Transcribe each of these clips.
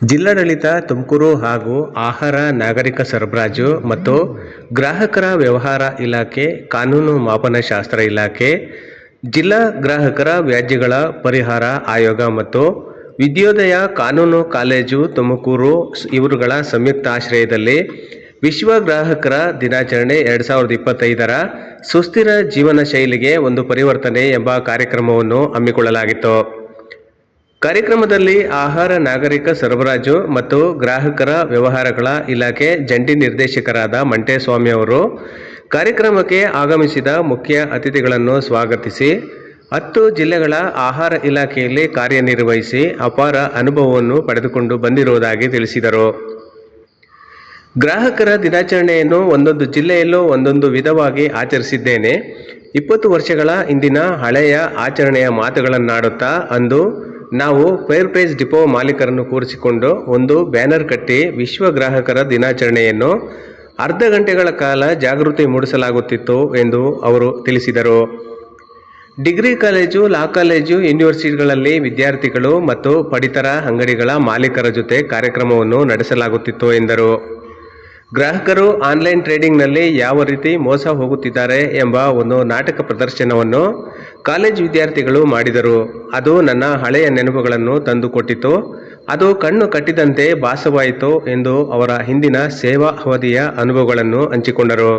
ಜಿಲ್ಲಾಡಳಿತ, ತುಮಕೂರು ಹಾಗೂ ಆಹಾರ, ನಾಗರಿಕ ಸರಬರಾಜು ಮತ್ತು ಗ್ರಾಹಕರ ವ್ಯವಹಾರ ಇಲಾಖೆ, ಕಾನೂನು ಮಾಪನಶಾಸ್ತ್ರ ಇಲಾಖೆ, ಜಿಲ್ಲಾ ಗ್ರಾಹಕರ ವ್ಯಾಜ್ಯಗಳ ಪರಿಹಾರ ಆಯೋಗ ಮತ್ತು ವಿದ್ಯೋದಯ ಕಾನೂನು ಕಾಲೇಜು, ತುಮಕೂರು ಇವರುಗಳ ಸಂಯುಕ್ತ ಆಶ್ರಯದಲ್ಲಿ ವಿಶ್ವ ಗ್ರಾಹಕರ ದಿನಾಚರಣೆ ಎರಡು ಸಾವಿರದ ಇಪ್ಪತ್ತೈದರ ಸುಸ್ಥಿರ ಜೀವನ ಶೈಲಿಗೆ ಒಂದು ಪರಿವರ್ತನೆ ಎಂಬ ಕಾರ್ಯಕ್ರಮವನ್ನು ಹಮ್ಮಿಕೊಳ್ಳಲಾಗಿತ್ತು. ಕಾರ್ಯಕ್ರಮದಲ್ಲಿ ಆಹಾರ ನಾಗರಿಕ ಸರಬರಾಜು ಮತ್ತು ಗ್ರಾಹಕರ ವ್ಯವಹಾರಗಳ ಇಲಾಖೆ ಜಂಟಿ ನಿರ್ದೇಶಕರಾದ ಮಂಟೇಸ್ವಾಮಿ ಅವರು ಕಾರ್ಯಕ್ರಮಕ್ಕೆ ಆಗಮಿಸಿದ ಮುಖ್ಯ ಅತಿಥಿಗಳನ್ನು ಸ್ವಾಗತಿಸಿ, ಹತ್ತು ಜಿಲ್ಲೆಗಳ ಆಹಾರ ಇಲಾಖೆಯಲ್ಲಿ ಕಾರ್ಯನಿರ್ವಹಿಸಿ ಅಪಾರ ಅನುಭವವನ್ನು ಪಡೆದುಕೊಂಡು ಬಂದಿರುವುದಾಗಿ ತಿಳಿಸಿದರು. ಗ್ರಾಹಕರ ದಿನಾಚರಣೆಯನ್ನು ಒಂದೊಂದು ಜಿಲ್ಲೆಯಲ್ಲೂ ಒಂದೊಂದು ವಿಧವಾಗಿ ಆಚರಿಸಿದ್ದೇನೆ. ಇಪ್ಪತ್ತು ವರ್ಷಗಳ ಹಿಂದಿನ ಹಳೆಯ ಆಚರಣೆಯ ಮಾತುಗಳನ್ನಾಡುತ್ತಾ ಅಂದು ನಾವು ಫೇರ್ ಪ್ರೈಸ್ ಡಿಪೋ ಮಾಲೀಕರನ್ನು ಕೂರಿಸಿಕೊಂಡು ಒಂದು ಬ್ಯಾನರ್ ಕಟ್ಟಿ ವಿಶ್ವ ಗ್ರಾಹಕರ ದಿನಾಚರಣೆಯನ್ನು ಅರ್ಧ ಗಂಟೆಗಳ ಕಾಲ ಜಾಗೃತಿ ಮೂಡಿಸಲಾಗುತ್ತಿತ್ತು ಎಂದು ಅವರು ತಿಳಿಸಿದರು. ಡಿಗ್ರಿ ಕಾಲೇಜು, ಲಾ ಕಾಲೇಜು, ಯೂನಿವರ್ಸಿಟಿಗಳಲ್ಲಿ ವಿದ್ಯಾರ್ಥಿಗಳು ಮತ್ತು ಪಡಿತರ ಅಂಗಡಿಗಳ ಮಾಲೀಕರ ಜೊತೆ ಕಾರ್ಯಕ್ರಮವನ್ನು ನಡೆಸಲಾಗುತ್ತಿತ್ತು ಎಂದರು. ಗ್ರಾಹಕರು ಆನ್ಲೈನ್ ಟ್ರೇಡಿಂಗ್ನಲ್ಲಿ ಯಾವ ರೀತಿ ಮೋಸ ಹೋಗುತ್ತಿದ್ದಾರೆ ಎಂಬ ಒಂದು ನಾಟಕ ಪ್ರದರ್ಶನವನ್ನು ಕಾಲೇಜ್ ವಿದ್ಯಾರ್ಥಿಗಳು ಮಾಡಿದರು. ಅದು ನನ್ನ ಹಳೆಯ ನೆನಪುಗಳನ್ನು ತಂದುಕೊಟ್ಟಿತು. ಅದು ಕಣ್ಣು ಕಟ್ಟಿದಂತೆ ಭಾಸವಾಯಿತು ಎಂದು ಅವರ ಹಿಂದಿನ ಸೇವಾ ಅವಧಿಯ ಅನುಭವಗಳನ್ನು ಹಂಚಿಕೊಂಡರು.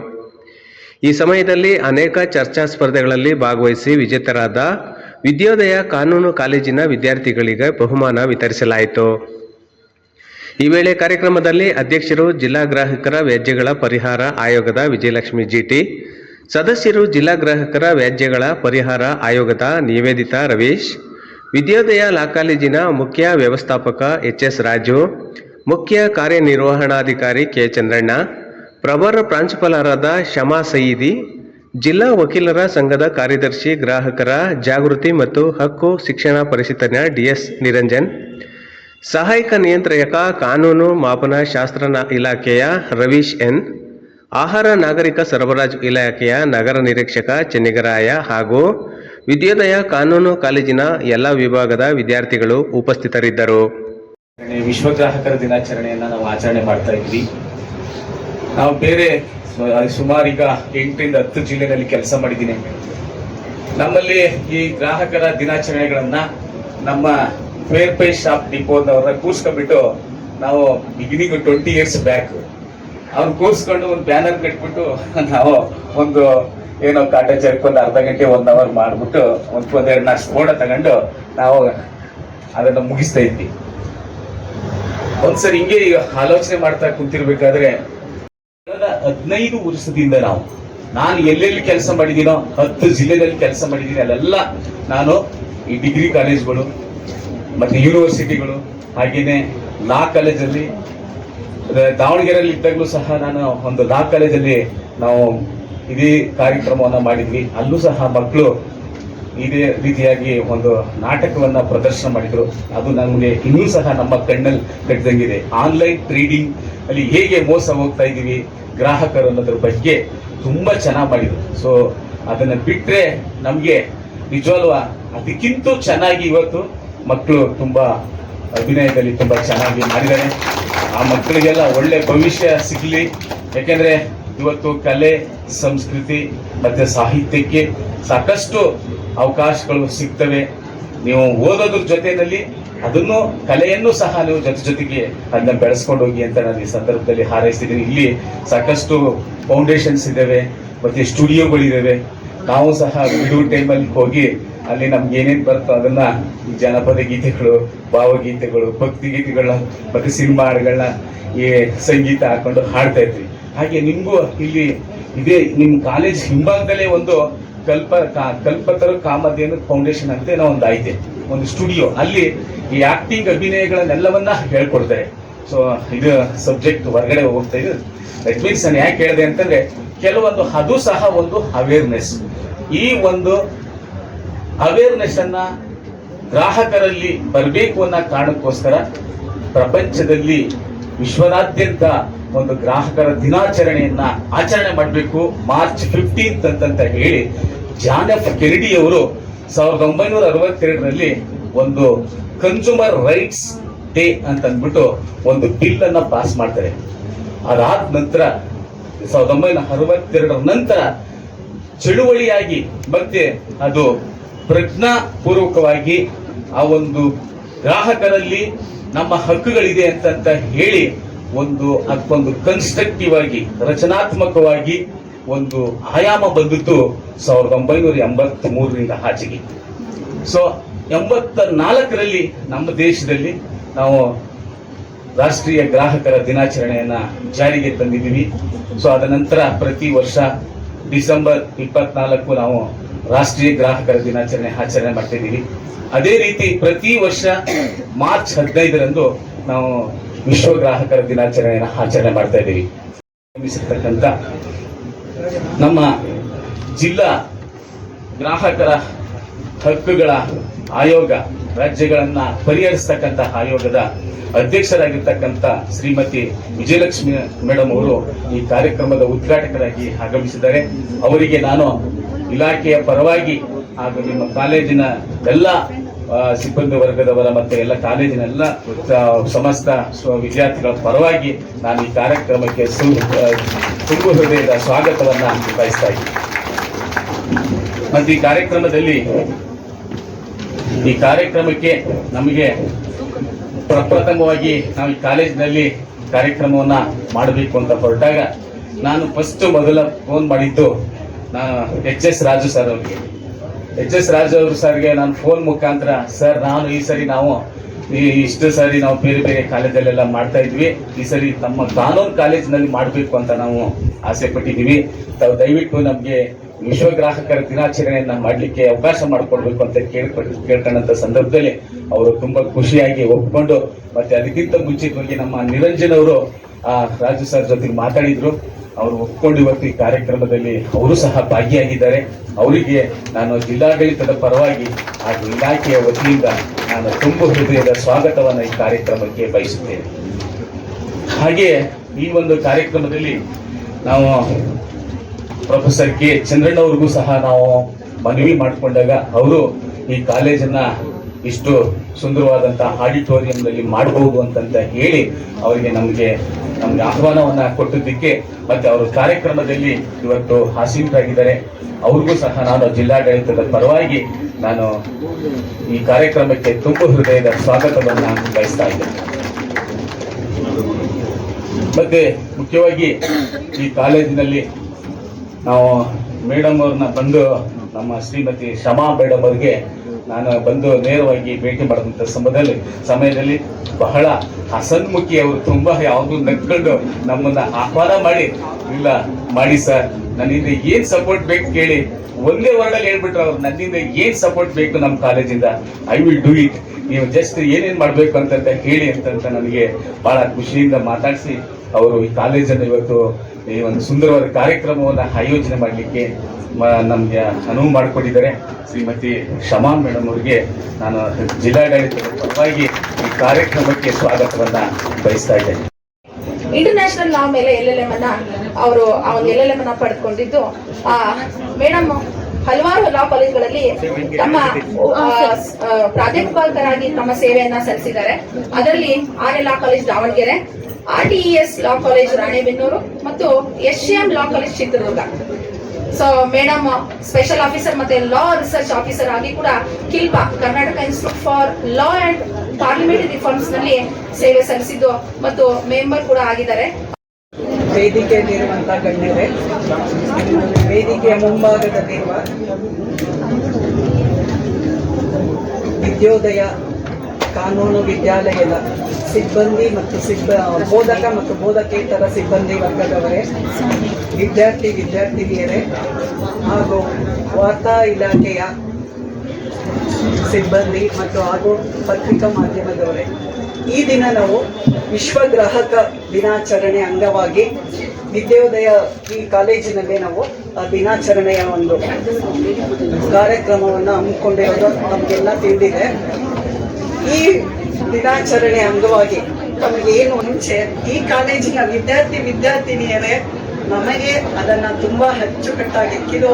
ಈ ಸಮಯದಲ್ಲಿ ಅನೇಕ ಚರ್ಚಾ ಸ್ಪರ್ಧೆಗಳಲ್ಲಿ ಭಾಗವಹಿಸಿ ವಿಜೇತರಾದ ವಿದ್ಯೋದಯ ಕಾನೂನು ಕಾಲೇಜಿನ ವಿದ್ಯಾರ್ಥಿಗಳಿಗೆ ಬಹುಮಾನ ವಿತರಿಸಲಾಯಿತು. ಈ ವೇಳೆ ಕಾರ್ಯಕ್ರಮದಲ್ಲಿ ಅಧ್ಯಕ್ಷರು ಜಿಲ್ಲಾ ಗ್ರಾಹಕರ ವ್ಯಾಜ್ಯಗಳ ಪರಿಹಾರ ಆಯೋಗದ ವಿಜಯಲಕ್ಷ್ಮಿ ಜಿಟಿ, ಸದಸ್ಯರು ಜಿಲ್ಲಾ ಗ್ರಾಹಕರ ವ್ಯಾಜ್ಯಗಳ ಪರಿಹಾರ ಆಯೋಗದ ನಿವೇದಿತಾ ರವೀಶ್, ವಿದ್ಯೋದಯ ಲಾ ಕಾಲೇಜಿನ ಮುಖ್ಯ ವ್ಯವಸ್ಥಾಪಕ ಎಚ್ ಎಸ್ ರಾಜು, ಮುಖ್ಯ ಕಾರ್ಯನಿರ್ವಹಣಾಧಿಕಾರಿ ಕೆ ಚಂದ್ರಣ್ಣ ಪ್ರಭಾರ ಪ್ರಾಂಶುಪಾಲರಾದ ಶಮಾ ಸಯೀದಿ, ಜಿಲ್ಲಾ ವಕೀಲರ ಸಂಘದ ಕಾರ್ಯದರ್ಶಿ ಗ್ರಾಹಕರ ಜಾಗೃತಿ ಮತ್ತು ಹಕ್ಕು ಶಿಕ್ಷಣ ಪರಿಷತ್ತಿನ ಡಿಎಸ್ ನಿರಂಜನ್ ಸಹಾಯಕ ನಿಯಂತ್ರಕ ಕಾನೂನು ಮಾಪನ ಶಾಸ್ತ್ರ ಇಲಾಖೆಯ ರವೀಶ್ ಎನ್, ಆಹಾರ ನಾಗರಿಕ ಸರಬರಾಜು ಇಲಾಖೆಯ ನಗರ ನಿರೀಕ್ಷಕ ಚೆನ್ನಿಗರಾಯ ಹಾಗೂ ವಿದ್ಯೋದಯ ಕಾನೂನು ಕಾಲೇಜಿನ ಎಲ್ಲ ವಿಭಾಗದ ವಿದ್ಯಾರ್ಥಿಗಳು ಉಪಸ್ಥಿತರಿದ್ದರು. ವಿಶ್ವ ಗ್ರಾಹಕರ ದಿನಾಚರಣೆಯನ್ನ ನಾವು ಆಚರಣೆ ಮಾಡ್ತಾ ಇದ್ವಿ. ನಾವು ಬೇರೆ ಸು- ಸುಮಾರು ಈಗ ಎಂಟರಿಂದ ಹತ್ತು ಜಿಲ್ಲೆಗಳಲ್ಲಿ ಕೆಲಸ ಮಾಡಿದ್ದೀನಿ. ನಮ್ಮಲ್ಲಿ ಈ ಗ್ರಾಹಕರ ದಿನಾಚರಣೆಗಳನ್ನು ನಮ್ಮ ಫೇರ್ ಪೇ ಶಾಪ್ ಡಿಪೋದವ್ರನ್ನ ಕೂರ್ಸ್ಕೊಂಡ್ಬಿಟ್ಟು ನಾವು ಬಿಗಿನಿಂಗ್ ಟ್ವೆಂಟಿ ಇಯರ್ಸ್ ಬ್ಯಾಕ್ ಅವ್ರು ಕೂರಿಸ್ಕೊಂಡು ಒಂದು ಬ್ಯಾನರ್ ಕಟ್ಬಿಟ್ಟು ನಾವು ಒಂದು ಏನೋ ಕಾಟ ಒಂದು ಅರ್ಧ ಗಂಟೆ ಒನ್ ಅವರ್ ಮಾಡಿಬಿಟ್ಟು ಒಂದ್ ಒಂದೆರಡು ನಾಲ್ಕು ಸ್ಫೋಟ ತಗೊಂಡು ನಾವು ಅದನ್ನು ಮುಗಿಸ್ತಾ ಇದ್ವಿ. ಒಂದ್ಸರಿ ಹಿಂಗೆ ಆಲೋಚನೆ ಮಾಡ್ತಾ ಕುಂತಿರ್ಬೇಕಾದ್ರೆ ಹದಿನೈದು ವರ್ಷದಿಂದ ನಾವು, ನಾನು ಎಲ್ಲೆಲ್ಲಿ ಕೆಲಸ ಮಾಡಿದ್ದೀನೋ ಹತ್ತು ಜಿಲ್ಲೆಗಳಲ್ಲಿ ಕೆಲಸ ಮಾಡಿದ್ದೀನಿ ಅಲ್ಲೆಲ್ಲ ನಾನು ಈ ಡಿಗ್ರಿ ಕಾಲೇಜ್ಗಳು ಮತ್ತೆ ಯೂನಿವರ್ಸಿಟಿಗಳು ಹಾಗೆಯೇ ಲಾ ಕಾಲೇಜಲ್ಲಿ ದಾವಣಗೆರೆಯಲ್ಲಿ ಇದ್ದಾಗಲೂ ಸಹ ನಾನು ಒಂದು ಲಾ ಕಾಲೇಜಲ್ಲಿ ನಾವು ಇದೇ ಕಾರ್ಯಕ್ರಮವನ್ನು ಮಾಡಿದ್ವಿ. ಅಲ್ಲೂ ಸಹ ಮಕ್ಕಳು ಇದೇ ರೀತಿಯಾಗಿ ಒಂದು ನಾಟಕವನ್ನ ಪ್ರದರ್ಶನ ಮಾಡಿದ್ರು. ಅದು ನಮಗೆ ಇನ್ನೂ ಸಹ ನಮ್ಮ ಕಣ್ಣಲ್ಲಿ ಕಟ್ಟಿದಂಗಿದೆ. ಆನ್ಲೈನ್ ಟ್ರೇಡಿಂಗ್ ಅಲ್ಲಿ ಹೇಗೆ ಮೋಸ ಹೋಗ್ತಾ ಇದ್ದೀವಿ ಗ್ರಾಹಕರು ಅನ್ನೋದ್ರ ಬಗ್ಗೆ ತುಂಬಾ ಚೆನ್ನಾಗಿ ಮಾಡಿದ್ರು. ಸೊ ಅದನ್ನ ಬಿಟ್ರೆ ನಮಗೆ ನಿಜವಲ್ವ ಅದಕ್ಕಿಂತ ಚೆನ್ನಾಗಿ ಇವತ್ತು ಮಕ್ಕಳು ತುಂಬ ಅಭಿನಯದಲ್ಲಿ ತುಂಬ ಚೆನ್ನಾಗಿ ಮಾಡಿದ್ದಾರೆ. ಆ ಮಕ್ಕಳಿಗೆಲ್ಲ ಒಳ್ಳೆ ಭವಿಷ್ಯ ಸಿಗಲಿ. ಯಾಕೆಂದರೆ ಇವತ್ತು ಕಲೆ, ಸಂಸ್ಕೃತಿ ಮತ್ತೆ ಸಾಹಿತ್ಯಕ್ಕೆ ಸಾಕಷ್ಟು ಅವಕಾಶಗಳು ಸಿಗ್ತವೆ. ನೀವು ಓದೋದ್ರ ಜೊತೆಯಲ್ಲಿ ಅದನ್ನು, ಕಲೆಯನ್ನು ಸಹ ನೀವು ಜೊತೆ ಜೊತೆಗೆ ಅದನ್ನ ಬೆಳೆಸ್ಕೊಂಡು ಹೋಗಿ ಅಂತ ನಾನು ಈ ಸಂದರ್ಭದಲ್ಲಿ ಹಾರೈಸಿದ್ದೀನಿ ಇಲ್ಲಿ ಸಾಕಷ್ಟು ಫೌಂಡೇಶನ್ಸ್ ಇದ್ದಾವೆ ಮತ್ತೆ ಸ್ಟುಡಿಯೋಗಳಿದ್ದಾವೆ ನಾವು ಸಹ ವಿಡಿಯೋ ಟೈಮಲ್ಲಿ ಹೋಗಿ ಅಲ್ಲಿ ನಮ್ಗೆ ಏನೇನು ಬರುತ್ತೋ ಅದನ್ನ ಜನಪದ ಗೀತೆಗಳು, ಭಾವಗೀತೆಗಳು, ಭಕ್ತಿ ಗೀತೆಗಳನ್ನ ಮತ್ತೆ ಸಿನಿಮಾ ಹಾಡುಗಳನ್ನ ಈ ಸಂಗೀತ ಹಾಕೊಂಡು ಹಾಡ್ತಾ ಇದ್ವಿ. ಹಾಗೆ ನಿಮಗೂ ಇಲ್ಲಿ ಇದೇ ನಿಮ್ಮ ಕಾಲೇಜ್ ಹಿಂಭಾಗದಲ್ಲೇ ಒಂದು ಕಲ್ಪ ಕಲ್ಪತರು ಕಾಮಧೇನು ಫೌಂಡೇಶನ್ ಅಂತ ಏನೋ ಒಂದು ಐತೆ, ಒಂದು ಸ್ಟುಡಿಯೋ ಅಲ್ಲಿ ಈ ಆಕ್ಟಿಂಗ್ ಅಭಿನಯಗಳನ್ನೆಲ್ಲವನ್ನ ಹೇಳ್ಕೊಡ್ತಾರೆ. ಸೊ ಇದು ಸಬ್ಜೆಕ್ಟ್ ಹೊರಗಡೆ ಹೋಗ್ತಾ ಇದೆ. ಮೀನ್ಸ್ ನಾನು ಯಾಕೆ ಹೇಳಿದೆ ಅಂತಂದ್ರೆ ಕೆಲವೊಂದು ಅದು ಸಹ ಒಂದು ಅವೇರ್ನೆಸ್ ಈ ಒಂದು ಅವೇರ್ನೆಸ್ ಅನ್ನ ಗ್ರಾಹಕರಲ್ಲಿ ಬರಬೇಕು ಅನ್ನೋ ಕಾರಣಕ್ಕೋಸ್ಕರ ಪ್ರಪಂಚದಲ್ಲಿ ವಿಶ್ವದಾದ್ಯಂತ ಒಂದು ಗ್ರಾಹಕರ ದಿನಾಚರಣೆಯನ್ನ ಆಚರಣೆ ಮಾಡಬೇಕು. ಮಾರ್ಚ್ ಫಿಫ್ಟೀನ್ತ್ ಅಂತಂತ ಹೇಳಿ ಜಾನ್ ಎಫ್ ಅವರು ಸಾವಿರದ ಒಂಬೈನೂರ ಅರವತ್ತೆರಡರಲ್ಲಿ ಒಂದು ಕನ್ಸ್ಯೂಮರ್ ರೈಟ್ಸ್ ಡೇ ಅಂತ ಅಂದ್ಬಿಟ್ಟು ಒಂದು ಬಿಲ್ ಅನ್ನ ಪಾಸ್ ಮಾಡ್ತಾರೆ. ಅದಾದ ನಂತರ ಸಾವಿರದ ಒಂಬೈನೂರ ಅರವತ್ತೆರಡರ ನಂತರ ಚಳುವಳಿಯಾಗಿ ಮತ್ತೆ ಅದು ಪ್ರಜ್ಞಾಪೂರ್ವಕವಾಗಿ ಆ ಒಂದು ಗ್ರಾಹಕರಲ್ಲಿ ನಮ್ಮ ಹಕ್ಕುಗಳಿದೆ ಅಂತಂತ ಹೇಳಿ ಒಂದು ಅದಕ್ಕೊಂದು ಕನ್ಸ್ಟ್ರಕ್ಟಿವ್ ಆಗಿ, ರಚನಾತ್ಮಕವಾಗಿ ಒಂದು ಆಯಾಮ ಬಂದಿತ್ತು ಸಾವಿರದ ಒಂಬೈನೂರ ಎಂಬತ್ತ್ ಮೂರರಿಂದ ಆಚೆಗೆ. ಸೊ ಎಂಬತ್ತ ನಾಲ್ಕರಲ್ಲಿ ನಮ್ಮ ದೇಶದಲ್ಲಿ ನಾವು ರಾಷ್ಟ್ರೀಯ ಗ್ರಾಹಕರ ದಿನಾಚರಣೆಯನ್ನು ಜಾರಿಗೆ ತಂದಿದ್ದೀವಿ. ಸೊ ಅದ ನಂತರ ಪ್ರತಿ ವರ್ಷ ಡಿಸೆಂಬರ್ ಇಪ್ಪತ್ನಾಲ್ಕು ನಾವು ರಾಷ್ಟ್ರೀಯ ಗ್ರಾಹಕರ ದಿನಾಚರಣೆ ಆಚರಣೆ ಮಾಡ್ತಿದ್ದೀವಿ. ಅದೇ ರೀತಿ ಪ್ರತಿ ವರ್ಷ ಮಾರ್ಚ್ ಹದಿನೈದರಂದು ನಾವು ವಿಶ್ವ ಗ್ರಾಹಕರ ದಿನಾಚರಣೆಯನ್ನು ಆಚರಣೆ ಮಾಡ್ತಾ ಇದ್ದೀವಿ. ನಮ್ಮ ಜಿಲ್ಲಾ ಗ್ರಾಹಕರ ಹಕ್ಕುಗಳ ಆಯೋಗ ರಾಜ್ಯಗಳನ್ನ ಪರಿಹರಿಸತಕ್ಕಂತಹ ಆಯೋಗದ ಅಧ್ಯಕ್ಷರಾಗಿರ್ತಕ್ಕಂಥ ಶ್ರೀಮತಿ ವಿಜಯಲಕ್ಷ್ಮಿ ಮೇಡಮ್ ಅವರು ಈ ಕಾರ್ಯಕ್ರಮದ ಉದ್ಘಾಟಕರಾಗಿ ಆಗಮಿಸಿದ್ದಾರೆ. ಅವರಿಗೆ ನಾನು ಇಲಾಖೆಯ ಪರವಾಗಿ ಹಾಗೂ ನಿಮ್ಮ ಕಾಲೇಜಿನ ಎಲ್ಲ ಸಿಬ್ಬಂದಿ ವರ್ಗದವರ ಮತ್ತು ಎಲ್ಲ ಕಾಲೇಜಿನ ಎಲ್ಲ ಸಮಸ್ತ ವಿದ್ಯಾರ್ಥಿಗಳ ಪರವಾಗಿ ನಾನು ಈ ಕಾರ್ಯಕ್ರಮಕ್ಕೆ ತುಂಬು ಹೃದಯದ ಸ್ವಾಗತವನ್ನು ಬಯಸ್ತಾ ಇದ್ದೀನಿ. ಮತ್ತು ಈ ಕಾರ್ಯಕ್ರಮದಲ್ಲಿ ಈ ಕಾರ್ಯಕ್ರಮಕ್ಕೆ ನಮಗೆ ಪ್ರಪ್ರಥಮವಾಗಿ ನಾವು ಈ ಕಾಲೇಜಿನಲ್ಲಿ ಕಾರ್ಯಕ್ರಮವನ್ನು ಮಾಡಬೇಕು ಅಂತ ಹೊರಟಾಗ ನಾನು ಫಸ್ಟ್ ಮೊದಲ ಫೋನ್ ಮಾಡಿದ್ದು ನಾನು ಎಚ್ ಎಸ್ ರಾಜು ಸರ್ ಅವರಿಗೆ. ಎಚ್ ಎಸ್ ರಾಜು ಅವರು ಸರ್ಗೆ ನಾನು ಫೋನ್ ಮುಖಾಂತರ ಸರ್ ನಾನು ಈ ಸರಿ ನಾವು, ಈ ಇಷ್ಟು ಸಾರಿ ನಾವು ಬೇರೆ ಬೇರೆ ಕಾಲೇಜಲ್ಲೆಲ್ಲ ಮಾಡ್ತಾ ಇದ್ವಿ. ಈ ಸರಿ ತಮ್ಮ ಕಾನೂನು ಕಾಲೇಜಿನಲ್ಲಿ ಮಾಡಬೇಕು ಅಂತ ನಾವು ಆಸೆ ಪಟ್ಟಿದ್ದೀವಿ. ತಾವು ದಯವಿಟ್ಟು ನಮಗೆ ವಿಶ್ವ ಗ್ರಾಹಕರ ದಿನಾಚರಣೆಯನ್ನ ಮಾಡಲಿಕ್ಕೆ ಅವಕಾಶ ಮಾಡಿಕೊಡ್ಬೇಕು ಅಂತ ಕೇಳ್ಕೊಂಡು ಕೇಳ್ಕೊಂಡಂತ ಸಂದರ್ಭದಲ್ಲಿ ಅವರು ತುಂಬಾ ಖುಷಿಯಾಗಿ ಒಪ್ಕೊಂಡು ಮತ್ತೆ ಅದಕ್ಕಿಂತ ಮುಂಚಿತವಾಗಿ ನಮ್ಮ ನಿರಂಜನ್ ಅವರು, ಆ, ರಾಜು ಸರ್ ಜೊತೆ ಮಾತಾಡಿದ್ರು. ಅವರು ಒಪ್ಕೊಂಡು ಇವತ್ತು ಈ ಕಾರ್ಯಕ್ರಮದಲ್ಲಿ ಅವರು ಸಹ ಭಾಗಿಯಾಗಿದ್ದಾರೆ. ಅವರಿಗೆ ನಾನು ಜಿಲ್ಲಾಡಳಿತದ ಪರವಾಗಿ ಆ ಇಲಾಖೆಯ ವತಿಯಿಂದ ನಾನು ತುಂಬು ಹೃದಯದ ಸ್ವಾಗತವನ್ನು ಈ ಕಾರ್ಯಕ್ರಮಕ್ಕೆ ಬಯಸುತ್ತೇನೆ. ಹಾಗೆ ಈ ಒಂದು ಕಾರ್ಯಕ್ರಮದಲ್ಲಿ ನಾವು ಪ್ರೊಫೆಸರ್ ಕೆ ಚಂದ್ರಣ್ಣ ಅವ್ರಿಗೂ ಸಹ ನಾವು ಮನವಿ ಮಾಡಿಕೊಂಡಾಗ ಅವರು ಈ ಕಾಲೇಜನ್ನ ಇಷ್ಟು ಸುಂದರವಾದಂತಹ ಆಡಿಟೋರಿಯಂನಲ್ಲಿ ಮಾಡಬಹುದು ಅಂತಂತ ಹೇಳಿ ಅವರಿಗೆ ನಮಗೆ ನಮಗೆ ಆಹ್ವಾನವನ್ನ ಕೊಟ್ಟಿದ್ದಕ್ಕೆ ಮತ್ತೆ ಅವರು ಕಾರ್ಯಕ್ರಮದಲ್ಲಿ ಇವತ್ತು ಆಸೀನರಾಗಿದ್ದಾರೆ ಅವ್ರಿಗೂ ಸಹ ನಾನು ಜಿಲ್ಲಾಡಳಿತದ ಪರವಾಗಿ ನಾನು ಈ ಕಾರ್ಯಕ್ರಮಕ್ಕೆ ತುಂಬು ಹೃದಯದ ಸ್ವಾಗತವನ್ನ ಬಯಸ್ತಾ ಇದ್ದೇನೆ. ಮತ್ತೆ ಮುಖ್ಯವಾಗಿ ಈ ಕಾಲೇಜಿನಲ್ಲಿ ನಾವು ಮೇಡಮ್ ಅವ್ರನ್ನ ಬಂದು ನಮ್ಮ ಶ್ರೀಮತಿ ಶಮಾ ಮೇಡಮ್ ಅವರಿಗೆ ನಾನು ಬಂದು ನೇರವಾಗಿ ಭೇಟಿ ಮಾಡಿದಂಥ ಸಮಯದಲ್ಲಿ ಸಮಯದಲ್ಲಿ ಬಹಳ ಹಸನ್ಮುಖಿ ಅವರು ತುಂಬ ಯಾವುದು ನಗ್ಕೊಂಡು ನಮ್ಮನ್ನು ಆಹ್ವಾನ ಮಾಡಿ, ಇಲ್ಲ, ಮಾಡಿ ಸರ್, ನನ್ನಿಂದ ಏನು ಸಪೋರ್ಟ್ ಬೇಕು ಕೇಳಿ, ಒಂದೇ ವರ್ಡಲ್ಲಿ ಹೇಳ್ಬಿಟ್ರು ಅವ್ರು, ನನ್ನಿಂದ ಏನು ಸಪೋರ್ಟ್ ಬೇಕು ನಮ್ಮ ಕಾಲೇಜಿಂದ ಐ ವಿಲ್ ಡೂ ಇಟ್ ನೀವು ಜಸ್ಟ್ ಏನೇನು ಮಾಡಬೇಕು ಅಂತಂತ ಹೇಳಿ ಅಂತಂತ ನನಗೆ ಭಾಳ ಖುಷಿಯಿಂದ ಮಾತಾಡಿಸಿ, ಅವರು ಈ ಕಾಲೇಜನ್ನು ಇವತ್ತು ಈ ಒಂದು ಸುಂದರವಾದ ಕಾರ್ಯಕ್ರಮವನ್ನು ಆಯೋಜನೆ ಮಾಡಲಿಕ್ಕೆ ನಮಗೆ ಅನುವು ಮಾಡಿಕೊಟ್ಟಿದ್ದಾರೆ ಶ್ರೀಮತಿ ಶಮಾ ಮೇಡಮ್ ಅವರಿಗೆ ನಾನು ಜಿಲ್ಲಾಡಳಿತದ ಪರವಾಗಿ ಈ ಕಾರ್ಯಕ್ರಮಕ್ಕೆ ಸ್ವಾಗತವನ್ನ ಬಯಸ್ತಾ ಇದ್ದೇನೆ. ಇಂಟರ್ನ್ಯಾಷನಲ್ ಲಾ ಮೇಲೆ ಎಲ್ ಎಲ್ ಎಂ ಅನ್ನ ಅವರು ಆ ಒಂದು ಎಲ್ ಎಲ್ ಎಂ ಅನ್ನ ಆ ಮೇಡಮ್ ಹಲವಾರು ಲಾ ಕಾಲೇಜ್ಗಳಲ್ಲಿ ತಮ್ಮ ಪ್ರಾಧ್ಯಾಪಕರಾಗಿ ತಮ್ಮ ಸೇವೆಯನ್ನ ಸಲ್ಲಿಸಿದ್ದಾರೆ. ಅದರಲ್ಲಿ R A law college Davanagere R T S law college Ranebennur ಮತ್ತು S M law college Chitradurga. So madam special officer ಮತ್ತೆ ಲಾ ರಿಸರ್ಚ್ ಆಫೀಸರ್ ಆಗಿ ಕೂಡ ಕಿಲ್ಪ Karnataka institute for law and parliamentary ರಿಫಾರ್ಮ್ಸ್ನಲ್ಲಿ ಸೇವೆ ಸಲ್ಲಿಸಿದ್ದು ಮತ್ತು ಮೆಂಬರ್ ಕೂಡ ಆಗಿದ್ದಾರೆ. ವೇದಿಕೆಯಲ್ಲಿರುವಂತಹ ಗಣ್ಯರೇ, ವೇದಿಕೆಯ ಮುಂಭಾಗದಲ್ಲಿರುವ ವಿದ್ಯೋದಯ ಕಾನೂನು ವಿದ್ಯಾಲಯದ ಸಿಬ್ಬಂದಿ ಮತ್ತು ಸಿಬ್ಬ, ಬೋಧಕ ಮತ್ತು ಬೋಧಕೇತರ ಸಿಬ್ಬಂದಿ ವರ್ಗದವರೇ, ವಿದ್ಯಾರ್ಥಿ, ವಿದ್ಯಾರ್ಥಿನಿಯರೇ ಹಾಗೂ ವಾರ್ತಾ ಇಲಾಖೆಯ ಸಿಬ್ಬಂದಿ ಮತ್ತು ಹಾಗೂ ಪತ್ರಿಕಾ ಮಾಧ್ಯಮದವರೇ. ಈ ದಿನ ನಾವು ವಿಶ್ವ ಗ್ರಾಹಕ ದಿನಾಚರಣೆ ಅಂಗವಾಗಿ ವಿದ್ಯೋದಯ ಈ ಕಾಲೇಜಿನಲ್ಲಿ ನಾವು ಆ ದಿನಾಚರಣೆಯ ಒಂದು ಕಾರ್ಯಕ್ರಮವನ್ನು ಹಮ್ಮಿಕೊಂಡಿರೋದು. ನಮಗೆಲ್ಲ ತಿಳಿದಿದೆ. ಈ ದಿನಾಚರಣೆ ಅಂಗವಾಗಿ ಏನು ಮುಂಚೆ ಈ ಕಾಲೇಜಿನ ವಿದ್ಯಾರ್ಥಿ ವಿದ್ಯಾರ್ಥಿನಿಯರೇ ನಮಗೆ ಅದನ್ನ ತುಂಬಾ ಅಚ್ಚುಕಟ್ಟಾಗಿ ಕಿರೋ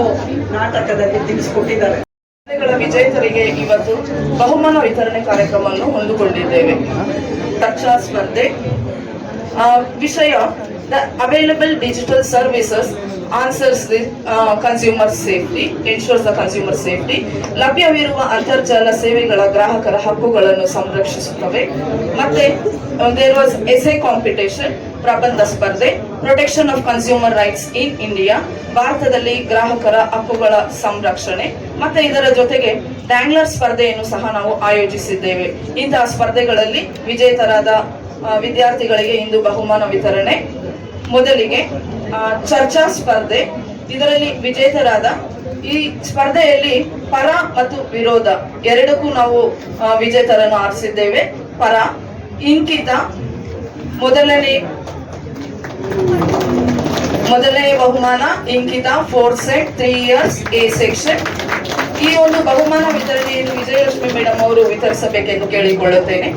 ನಾಟಕದಲ್ಲಿ ತಿಳಿಸಿಕೊಟ್ಟಿದ್ದಾರೆ. ವಿಜೇತರಿಗೆ ಇವತ್ತು ಬಹುಮಾನ ವಿತರಣೆ ಕಾರ್ಯಕ್ರಮವನ್ನು ಹೊಂದಿಕೊಂಡಿದ್ದೇವೆ. ಚರ್ಚಾ ಸ್ಪರ್ಧೆ ವಿಷಯ, the available digital services answers the consumer safety ensures the consumer safety ಲಭ್ಯವಿರುವ ಅಂತರ್ಜಾಲ ಸೇವೆಗಳ ಗ್ರಾಹಕರ ಹಕ್ಕುಗಳನ್ನು ಸಂರಕ್ಷಿಸುತ್ತವೆ. ಮತ್ತೆ ದೇರ್ ವಾಸ್ ಎಸೆ ಕಾಂಪಿಟೇಷನ್ ಪ್ರಬಂಧ ಸ್ಪರ್ಧೆ protection of consumer rights in India ಭಾರತದಲ್ಲಿ ಗ್ರಾಹಕರ ಹಕ್ಕುಗಳ ಸಂರಕ್ಷಣೆ. ಮತ್ತೆ ಇದರ ಜೊತೆಗೆ ಡ್ಯಾಂಗ್ಲರ್ ಸ್ಪರ್ಧೆಯನ್ನು ಸಹ ನಾವು ಆಯೋಜಿಸಿದ್ದೇವೆ. ಇಂತಹ ಸ್ಪರ್ಧೆಗಳಲ್ಲಿ ವಿಜೇತರಾದ ಆ, ವಿದ್ಯಾರ್ಥಿಗಳಿಗೆ ಇಂದು ಬಹುಮಾನ ವಿತರಣೆ. ಮೊದಲಿಗೆ ಚರ್ಚಾ ಸ್ಪರ್ಧೆ, ಇದರಲ್ಲಿ ವಿಜೇತರಾದ ಈ ಸ್ಪರ್ಧೆಯಲ್ಲಿ ಪರ ಮತ್ತು ವಿರೋಧ. ಎರಡಕ್ಕೂ ನಾವು ವಿಜೇತರನ್ನು ಆರಿಸಿದ್ದೇವೆ. ಪರ, ಇಂಕಿತ, ಮೊದಲನೇ ಮೊದಲನೇ ಬಹುಮಾನ, Inkita four set three years A section ಈ ಒಂದು ಬಹುಮಾನ ವಿತರಣೆಯನ್ನು ವಿಜಯಲಕ್ಷ್ಮಿ ಮೇಡಮ್ ಅವರು ವಿತರಿಸಬೇಕೆಂದು ಕೇಳಿಕೊಳ್ಳುತ್ತೇನೆ.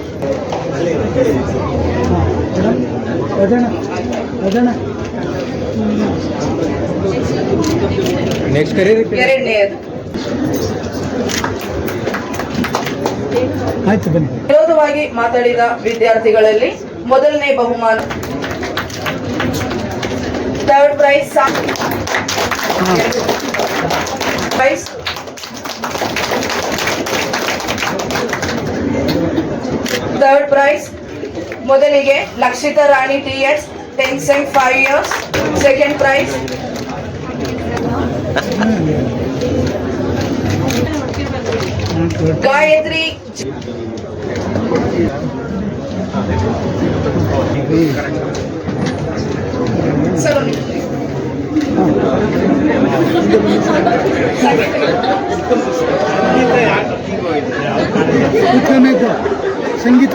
ನೆಕ್ಸ್ಟ್ ಆಯ್ತು ಬನ್ನಿ. ವಿರೋಧವಾಗಿ ಮಾತಾಡಿದ ವಿದ್ಯಾರ್ಥಿಗಳಲ್ಲಿ ಮೊದಲನೇ ಬಹುಮಾನ. Third prize prize third prize ಮೊದಲಿಗೆ Lakshita Rani T S ten cent five years second prize Gayatri sir ಒಂದು ನಿಮಿಷ. ಕೂತ್ಕೋಬೇಕು ಸಂಗೀತ